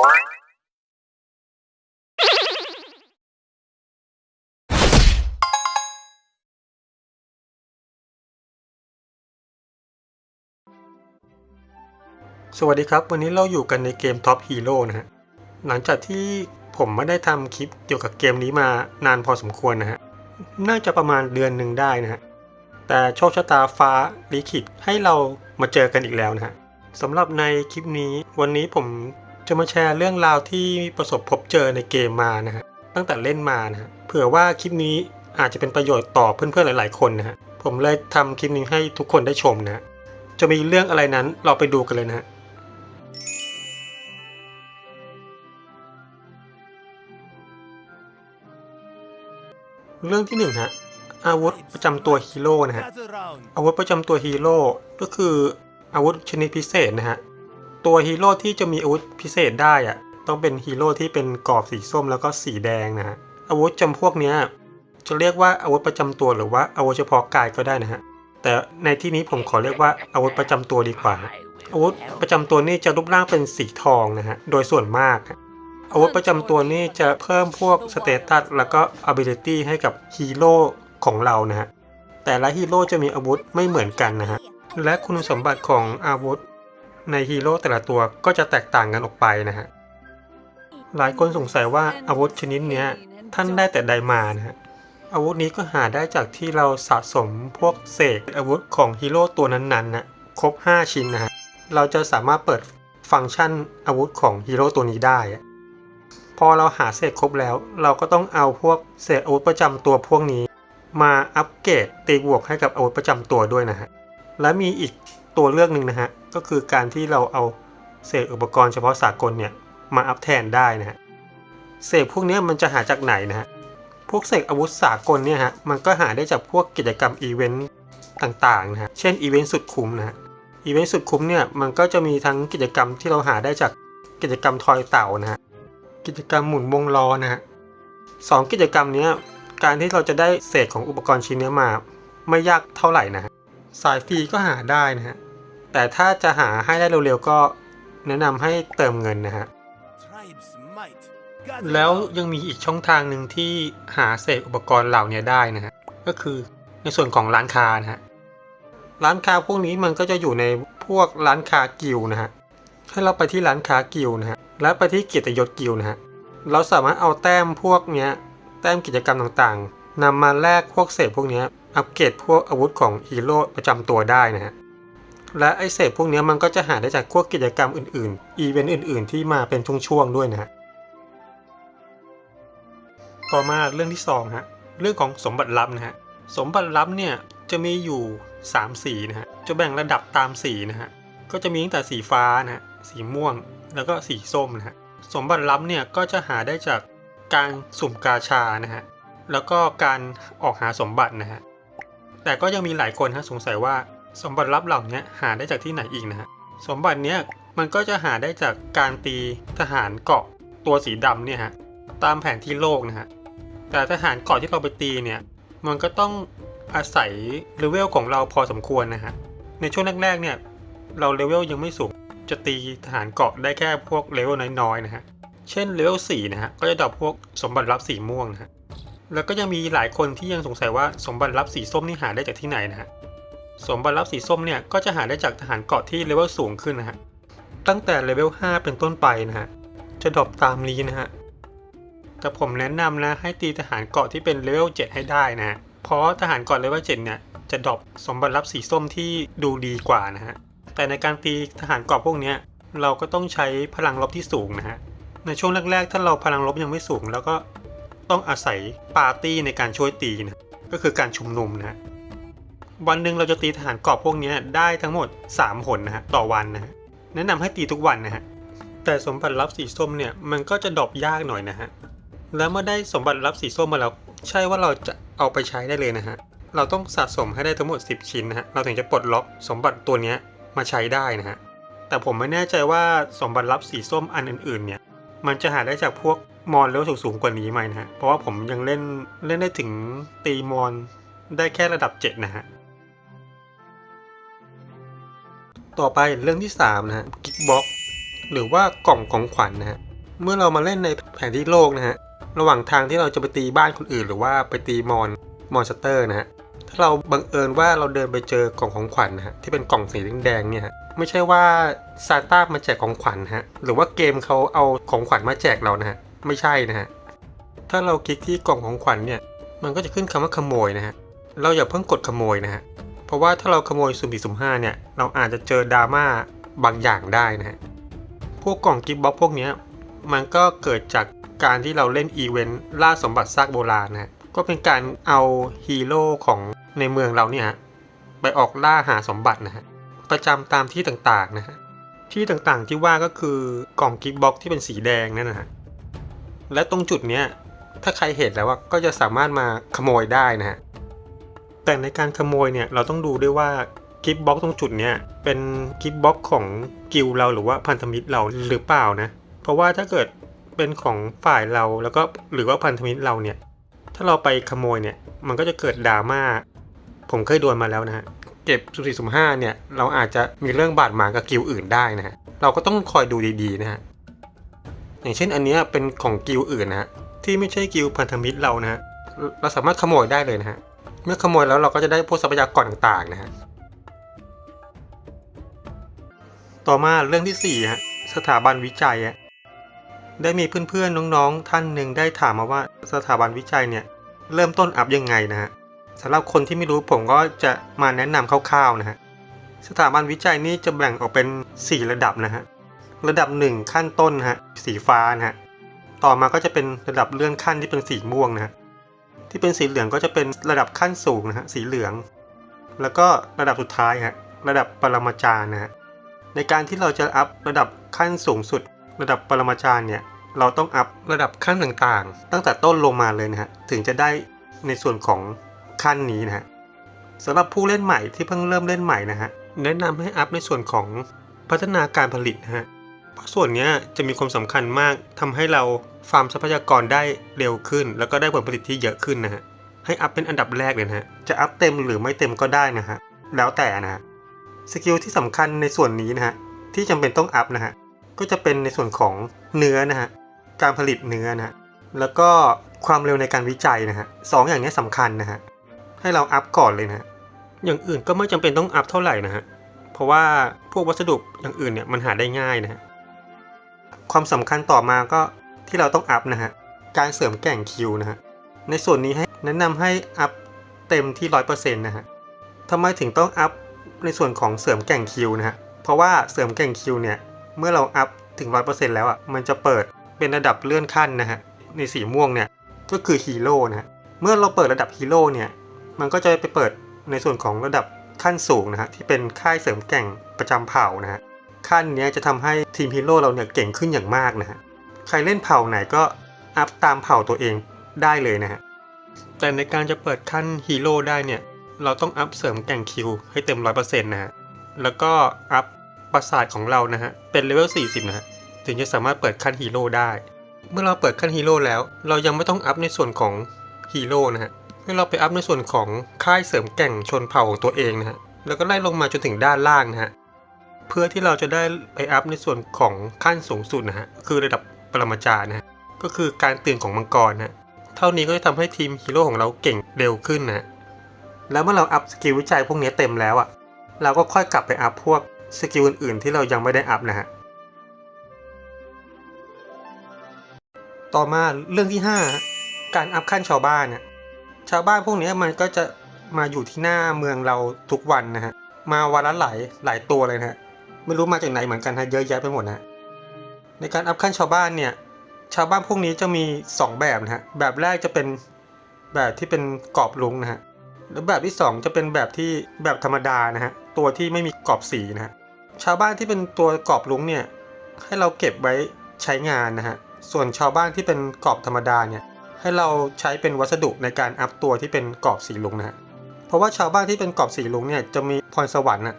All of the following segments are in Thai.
สวัสดีครับ วันนี้เราอยู่กันในเกม Top Hero นะฮะ หลังจากที่ผมไม่ได้ทำคลิปเกี่ยวกับเกมนี้มานานพอสมควรนะฮะ น่าจะประมาณเดือนหนึ่งได้นะฮะ แต่โชคชะตาฟ้าลิขิตให้เรามาเจอกันอีกแล้วนะฮะสำหรับในคลิปนี้วันนี้ผม จะมาแชร์เรื่องราวที่ประสบพบเจอในเกมมานะฮะตั้งแต่เล่นมานะฮะเผื่อว่าคลิปนี้อาจจะเป็นประโยชน์ต่อเพื่อนๆหลาย ๆ คนนะฮะผมเลยทำคลิปนี้ให้ทุกคนได้ชมนะจะมีเรื่องอะไรนั้นเราไปดูกันเลยนะฮะเรื่องที่หนึ่งฮะอาวุธประจำตัวฮีโร่นะฮะอาวุธประจำตัวฮีโร่ก็คืออาวุธชนิดพิเศษนะฮะ ตัวฮีโร่ที่จะมีอาวุธพิเศษได้อะต้องเป็นฮีโร่ที่เป็นกรอบสีส้มแล้วก็สีแดงนะฮะอาวุธจำพวกเนี้ยจะเรียกว่าอาวุธประจำตัวหรือว่าอาวุธเฉพาะกายก็ได้นะฮะแต่ในที่นี้ผมขอเรียกว่าอาวุธประจำตัวดีกว่า อาวุธประจำตัวนี่จะรูปร่างเป็นสีทองนะฮะโดยส่วนมากอาวุธประจำตัวนี่จะเพิ่มพวกสเตตัสแล้วก็ ability ให้กับฮีโร่ของเรานะฮะแต่ละฮีโร่จะมีอาวุธไม่เหมือนกันนะฮะและคุณสมบัติของอาวุธ ในฮีโร่แต่ละตัวก็จะแตกต่างกันออกไปนะฮะ หลายคนสงสัยว่าอาวุธชนิดนี้ท่านได้แต่ใดมานะฮะ อาวุธนี้ก็หาได้จากที่เราสะสมพวกเศษอาวุธของฮีโร่ตัวนั้นๆนะครบ 5 ชิ้นนะฮะ เราจะสามารถเปิดฟังก์ชันอาวุธของฮีโร่ตัวนี้ได้ พอเราหาเศษครบแล้ว เราก็ต้องเอาพวกเศษอาวุธประจำตัวพวกนี้ มาอัปเกรดตีบวกให้กับอาวุธประจำตัวด้วยนะฮะ และมีอีก ตัวเลือกหนึ่งนะฮะ ก็คือการที่เราเอาเศษอุปกรณ์เฉพาะสากลเนี่ยมาอัพแทนได้นะฮะ เศษพวกนี้มันจะหาจากไหนนะฮะ พวกเศษอาวุธสากลเนี่ยฮะ มันก็หาได้จากพวกกิจกรรมอีเวนต์ต่างๆนะฮะ เช่นอีเวนต์สุดคุ้มนะฮะ อีเวนต์สุดคุ้มเนี่ยมันก็จะมีทั้งกิจกรรมที่เราหาได้จากกิจกรรมทอยเต่านะฮะ กิจกรรมหมุนวงล้อนะฮะสองกิจกรรมนี้การที่เราจะได้เศษของอุปกรณ์ชิ้นเนี้มา ไม่ยากเท่าไหร่นะฮะสายฟรีก็หาได้นะฮะ แต่ถ้าจะหาให้ได้เร็วๆก็แนะนำให้เติมเงินนะฮะ แล้วยังมีอีกช่องทางหนึ่งที่หาเศษอุปกรณ์เหล่านี้ได้นะฮะ ก็คือในส่วนของร้านค้านะฮะ ร้านค้าพวกนี้มันก็จะอยู่ในพวกร้านค้ากิลนะฮะ ให้เราไปที่ร้านค้ากิลนะฮะ และไปที่เกียรติยศกิลนะฮะ เราสามารถเอาแต้มพวกเนี้ย แต้มกิจกรรมต่างๆนำมาแลกพวกเศษพวกนี้อัปเกรดพวกอาวุธของฮีโร่ประจำตัวได้นะฮะ และไอเศษพวกนี้มันก็จะหาได้จากพวกกิจกรรมอื่นๆ อีเวนต์อื่นๆ ที่มาเป็นช่วงๆด้วยนะฮะ ต่อมาเรื่องที่สองฮะ เรื่องของสมบัติลับนะฮะ สมบัติลับเนี่ยจะมีอยู่ 3 สีนะฮะ จะแบ่งระดับตามสีนะฮะ ก็จะมีตั้งแต่สีฟ้านะฮะ สีม่วง แล้วก็สีส้มนะฮะ สมบัติลับเนี่ยก็จะหาได้จากการสุ่มกาชานะฮะ แล้วก็การออกหาสมบัตินะฮะ แต่ก็ยังมีหลายคนฮะสงสัยว่า สมบัติลับเหล่านี้หาได้จากที่ไหนอีกนะฮะสมบัติเนี้ยมันก็จะหาได้จากการตีทหารเกาะตัวสีดำเนี่ยฮะตามแผนที่โลกนะฮะแต่ทหารเกาะที่เราไปตีเนี่ยมันก็ต้องอาศัยเลเวลของเราพอสมควรนะฮะในช่วงแรกๆเนี่ยเราเลเวลยังไม่สูงจะตีทหารเกาะได้แค่พวกเลเวลน้อยๆนะฮะเช่นเลเวล4นะฮะก็จะดรอปพวกสมบัติลับสีม่วงนะฮะแล้วก็ยังมีหลายคนที่ยังสงสัยว่าสมบัติลับสีส้มนี่หาได้จากที่ไหนนะฮะ สมบัติลับสีส้มเนี่ยก็จะหาได้จากทหารเกาะที่เลเวลสูงขึ้นนะฮะ ตั้งแต่เลเวล 5 เป็นต้นไปนะฮะ จะดรอปตามนี้นะฮะ แต่ผมแนะนำนะให้ตีทหารเกาะที่เป็นเลเวล 7 ให้ได้นะฮะ เพราะทหารเกาะเลเวล 7 เนี่ยจะดรอปสมบัติลับสีส้มที่ดูดีกว่านะฮะ แต่ในการตีทหารเกาะพวกนี้เราก็ต้องใช้พลังลบที่สูงนะฮะ ในช่วงแรกๆ ถ้าเราพลังลบยังไม่สูง แล้วก็ต้องอาศัยปาร์ตี้ในการช่วยตีนะ ก็คือการชุมนุมนะฮะ วันหนึ่งเราจะตีทหารเกาะพวกนี้ได้ทั้งหมด 3 หนนะฮะต่อวันนะฮะแนะนำให้ตีทุกวันนะฮะแต่สมบัติลับสีส้มเนี่ยมันก็จะดรอปยากหน่อยนะฮะแล้วเมื่อได้สมบัติลับสีส้มมาแล้ว ใช่ว่าเราจะเอาไปใช้ได้เลยนะฮะเราต้องสะสมให้ได้ทั้งหมด 10 ชิ้นนะฮะเราถึงจะปลดล็อกสมบัติตัวนี้มาใช้ได้นะฮะแต่ผมไม่แน่ใจว่าสมบัติลับสีส้มอันอื่นๆเนี่ยมันจะหาได้จากพวกมอนเลเวลสูงๆกว่านี้ไหมนะฮะเพราะว่าผมยังเล่นเล่นได้ถึงตีมอนได้แค่ระดับ 7 นะฮะ ต่อไปเรื่องที่3นะฮะกิ๊กบ็อกหรือว่ากล่องของขวัญนะฮะเมื่อเรามาเล่นในแผนที่โลกนะฮะระหว่างทางที่เราจะไปตีบ้านคนอื่น หรือว่าไปตีมอนมอนสเตอร์นะฮะถ้าเราบังเอิญว่าเราเดินไปเจอกล่องของขวัญนะฮะที่เป็นกล่องสีแดงๆเนี่ยไม่ใช่ว่าซานต้ามาแจกของขวัญฮะหรือว่าเกมเขาเอาของขวัญมาแจกเรานะฮะไม่ใช่นะฮะถ้าเราคลิกที่กล่องของขวัญเนี่ยมันก็จะขึ้นคำว่าขโมยนะฮะเราอย่าเพิ่งกดขโมยนะฮะ เพราะว่าถ้าเราขโมยสุ่มสี่สุ่มห้าเนี่ย เราอาจจะเจอดราม่าบางอย่างได้นะฮะ พวกกล่องกิฟต์บ็อกพวกนี้มันก็เกิดจากการที่เราเล่นอีเวนต์ล่าสมบัติซากโบราณนะฮะก็เป็นการเอาฮีโร่ของในเมืองเราเนี่ยฮะไปออกล่าหาสมบัตินะฮะประจำตามที่ต่างๆนะฮะที่ต่างๆที่ว่าก็คือกล่องกิฟต์บ็อกที่เป็นสีแดงนั่นนะฮะและตรงจุดเนี้ยถ้าใครเห็นแล้วว่าก็จะสามารถมาขโมยได้นะฮะ แต่ในการขโมยเนี่ยเราต้องดูด้วยว่ากิฟต์บ็อกตรงจุดเนี้ยเป็นกิฟต์บ็อกของกิลเราหรือว่าพันธมิตรเราหรือเปล่านะ เพราะว่าถ้าเกิดเป็นของฝ่ายเราแล้วก็หรือว่าพันธมิตรเราเนี่ย ถ้าเราไปขโมยเนี่ยมันก็จะเกิดดราม่าผมเคยโดนมาแล้วนะฮะเก็บสุสี่สุมห้าเนี่ยเราอาจจะมีเรื่องบาดหมางกับกิลอื่นได้นะฮะเราก็ต้องคอยดูดีๆนะฮะอย่างเช่นอันนี้เป็นของกิลอื่นนะฮะที่ไม่ใช่กิลพันธมิตรเรานะฮะเราสามารถขโมยได้เลยนะฮะ มื่อขโมยแล้วเราก็จะได้พวกทรัพยากรต่างๆนะฮะ ต่อมาเรื่องที่สี่ฮะสถาบันวิจัยอะได้มีเพื่อนๆน้องๆท่านหนึ่งได้ถามมาว่าสถาบันวิจัยเนี่ยเริ่มต้นอัพยังไงนะฮะสำหรับคนที่ไม่รู้ผมก็จะมาแนะนำคร่าวๆนะฮะสถาบันวิจัยนี้จะแบ่งออกเป็น 4 ระดับนะฮะระดับ 1 ขั้นต้นฮะสีฟ้านะฮะต่อมาก็จะเป็นระดับเลื่อนขั้นที่เป็นสีม่วงนะฮะ ที่เป็นสีเหลืองก็จะเป็นระดับขั้นสูงนะฮะสีเหลือง แล้วก็ระดับสุดท้ายฮะระดับปรมาจารย์นะฮะในการที่เราจะอัพระดับขั้นสูงสุด ระดับปรมาจารย์เนี่ยเราต้องอัพระดับขั้นต่างๆ ตั้งแต่ต้นลงมาเลยนะฮะถึงจะได้ในส่วนของขั้นนี้นะฮะสำหรับผู้เล่นใหม่ที่เพิ่งเริ่มเล่นใหม่นะฮะแนะนำให้อัพในส่วนของพัฒนาการผลิตนะฮะ ส่วนนี้จะมีความสำคัญมากทำให้เราฟาร์มทรัพยากรได้เร็วขึ้น แล้วก็ได้ผลผลิตที่เยอะขึ้นนะฮะให้อัพเป็นอันดับแรกเลยนะฮะจะอัพเต็มหรือไม่เต็มก็ได้นะฮะแล้วแต่นะฮะสกิลที่สำคัญในส่วนนี้นะฮะที่จำเป็นต้องอัพนะฮะก็จะเป็นในส่วนของเนื้อนะฮะการผลิตเนื้อนะฮะแล้วก็ความเร็วในการวิจัยนะฮะสองอย่างนี้สำคัญนะฮะให้เราอัพก่อนเลยนะฮะอย่างอื่นก็ไม่จำเป็นต้องอัพเท่าไหร่นะฮะเพราะว่าพวกวัสดุอย่างอื่นเนี่ยมันหาได้ง่ายนะฮะ ความสำคัญต่อมาก็ที่เราต้องอัพนะฮะ การเสริมแก่งคิวนะฮะ ในส่วนนี้ให้แนะนำให้อัพเต็มที่ร้อยเปอร์เซ็นต์นะฮะทำไมถึงต้องอัพในส่วนของเสริมแก่งคิวนะฮะ เพราะว่าเสริมแก่งคิวเนี่ย เมื่อเราอัพถึง100%แล้วอะ มันจะเปิดเป็นระดับเลื่อนขั้นนะฮะ ในสีม่วงเนี่ย ก็คือฮีโร่นะฮะ เมื่อเราเปิดระดับฮีโร่เนี่ย มันก็จะไปเปิดในส่วนของระดับขั้นสูงนะฮะที่เป็นค่ายเสริมแก่งประจำเผ่านะฮะ ขั้นเนี้ยจะทำให้ทีมฮีโร่เราเนี่ยเก่งขึ้นอย่างมากนะฮะ ใครเล่นเผ่าไหนก็อัพตามเผ่าตัวเองได้เลยนะฮะ แต่ในการจะเปิดขั้นฮีโร่ได้เนี่ย เราต้องอัพเสริมแก่งคิวให้เต็ม100%นต์นะฮะ แล้วก็อัพประสาทของเรานะฮะ เป็นเลเวล 40 นะฮะ ถึงจะสามารถเปิดขั้นฮีโร่ได้ เมื่อเราเปิดขั้นฮีโร่แล้ว เรายังไม่ต้องอัพในส่วนของฮีโร่นะฮะให้เราไปอัพในส่วนของค่ายเสริมแก่งชนเผ่าของตัวเองนะฮะ แล้วก็ไล่ลงมาจนถึงด้านล่างนะฮะ เพื่อที่เราจะได้ไปอัพในส่วนของขั้นสูงสุดนะฮะคือระดับปรมาจารย์นะฮะก็คือการตื่นของมังกรนะเท่านี้ก็จะทำให้ทีมฮีโร่ของเราเก่งเร็วขึ้นนะแล้วเมื่อเราอัพสกิลวิจัยพวกนี้เต็มแล้วอะเราก็ค่อยกลับไปอัพพวกสกิลอื่นๆ ที่เรายังไม่ได้อัพนะฮะต่อมาเรื่องที่ 5 การอัพขั้นชาวบ้านเนี่ยชาวบ้านพวกนี้มันก็จะมาอยู่ที่หน้าเมืองเราทุกวันนะฮะ มาวันละหลายหลายตัวเลยนะฮะ ไม่รู้มาจากไหนเหมือนกันฮะเยอะแยะไปหมดนะในการอัพขั้นชาวบ้านเนี่ยชาวบ้านพวกนี้จะมี 2 แบบนะฮะแบบแรกจะเป็นแบบที่เป็นกรอบลุงนะฮะแล้วแบบที่ 2 จะเป็นแบบที่แบบธรรมดานะฮะตัวที่ไม่มีกรอบสีนะฮะชาวบ้านที่เป็นตัวกรอบลุงเนี่ยให้เราเก็บไว้ใช้งานนะฮะส่วนชาวบ้านที่เป็นกรอบธรรมดาเนี่ยให้เราใช้เป็นวัสดุในการอัพตัวที่เป็นกรอบสีลุงนะฮะเพราะว่าชาวบ้านที่เป็นกรอบสีลุงเนี่ยจะมีพรสวรรค์อะ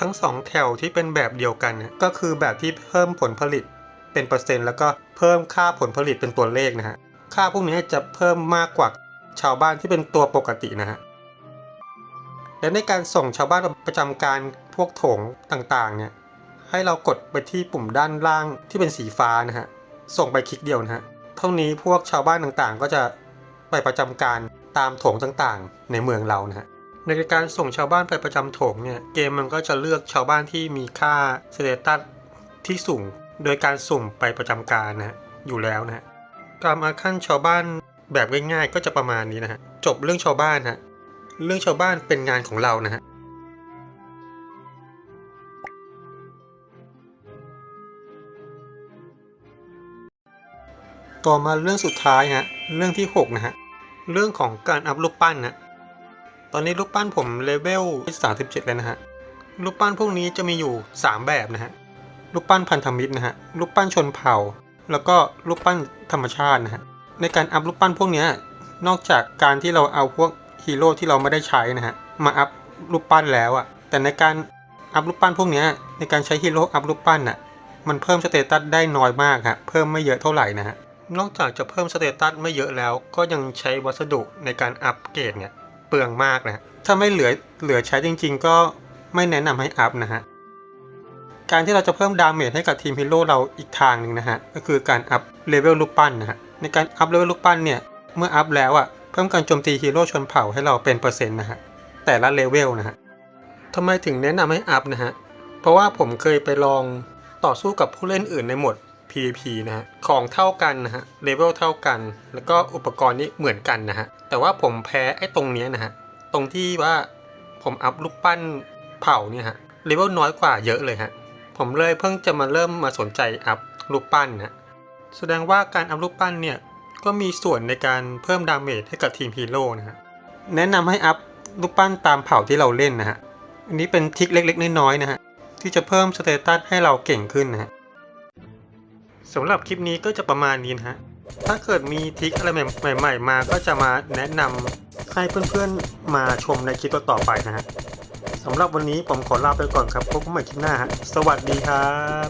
ทั้งสองแถวที่เป็นแบบเดียวกัน ก็คือแบบที่เพิ่มผลผลิตเป็นเปอร์เซ็นต์แล้วก็เพิ่มค่าผลผลิตเป็นตัวเลขนะฮะค่าพวกนี้จะเพิ่มมากกว่าชาวบ้านที่เป็นตัวปกตินะฮะและในการส่งชาวบ้านประจำการพวกโถงต่างๆเนี่ยให้เรากดไปที่ปุ่มด้านล่างที่เป็นสีฟ้านะฮะส่งไปคลิกเดียวนะฮะเท่านี้พวกชาวบ้านต่างๆ ก็จะไปประจำการตามโถงต่างๆ ในเมืองเรานะฮะ ในการส่งชาวบ้านไปประจำโถงเนี่ย เกมมันก็จะเลือกชาวบ้านที่มีค่าสเตตัสที่สูง โดยการสุ่มไปประจำการนะอยู่แล้วนะการมาขั้นชาวบ้านแบบง่ายๆก็จะประมาณนี้นะฮะ จบเรื่องชาวบ้านฮะ เรื่องชาวบ้านเป็นงานของเรานะฮะต่อมาเรื่องสุดท้ายฮะ เรื่องที่ 6 นะฮะ เรื่องของการอัพรูปปั้นนะ ตอนนี้รูปปั้นผมเลเวล37แล้วนะฮะ รูปปั้นพวกนี้จะมีอยู่ 3 แบบนะฮะ รูปปั้นพันธมิตรนะฮะ รูปปั้นชนเผ่า แล้วก็รูปปั้นธรรมชาตินะฮะ ในการอัพรูปปั้นพวกนี้นอกจากการที่เราเอาพวกฮีโร่ที่เราไม่ได้ใช้นะฮะ มาอัพรูปปั้นแล้วอะแต่ในการอัพรูปปั้นพวกนี้ในการใช้ฮีโร่อัพรูปปั้นอะมันเพิ่มสเตตัสได้น้อยมากฮะ เพิ่มไม่เยอะเท่าไหร่นะฮะ นอกจากจะเพิ่มสเตตัสไม่เยอะแล้ว ก็ยังใช้วัสดุในการอัปเกรดเนี่ย เปลืองมากนะถ้าไม่เหลือเหลือใช้จริง ๆ ก็ไม่แนะนำให้อัพนะฮะการที่เราจะเพิ่มดาเมจให้กับทีมฮีโร่เราอีกทางหนึ่งนะฮะก็คือการอัพเลเวลลูกปั้นนะฮะในการอัพเลเวลลูกปั้นเนี่ยเมื่ออัพแล้วอะ่ะเพิ่มการโจมตีฮีโร่ชนเผ่าให้เราเป็นเปอร์เซ็นต์นะฮะแต่ละเลเวลนะฮะทำไมถึงแนะนำให้อัพนะฮะเพราะว่าผมเคยไปลองต่อสู้กับผู้เล่นอื่นในหมด PVP นะฮะ ของเท่ากันนะฮะ เลเวลเท่ากัน แล้วก็อุปกรณ์นี่เหมือนกันนะฮะ แต่ว่าผมแพ้ไอ้ตรงเนี้ยนะฮะ ตรงที่ว่าผมอัพรูปปั้นเผ่าเนี่ยฮะ เลเวลน้อยกว่าเยอะเลยฮะ ผมเลยเพิ่งจะมาเริ่มมาสนใจอัพรูปปั้นนะแสดงว่าการอัพรูปปั้นเนี่ย ก็มีส่วนในการเพิ่มดาเมจให้กับทีมฮีโร่นะฮะ แนะนำให้อัพรูปปั้นตามเผ่าที่เราเล่นนะฮะ อันนี้เป็นทิคเล็กๆน้อยๆนะฮะ ที่จะเพิ่มสเตตัสให้เราเก่งขึ้นนะฮะ สำหรับคลิปนี้ก็จะประมาณนี้นะฮะ ถ้าเกิดมีทริคอะไรใหม่ๆมาก็จะมาแนะนำให้เพื่อนๆมาชมในคลิปต่อๆไปนะฮะสำหรับวันนี้ผมขอลาไปก่อนครับพบกันใหม่คลิปหน้าฮะ สวัสดีครับ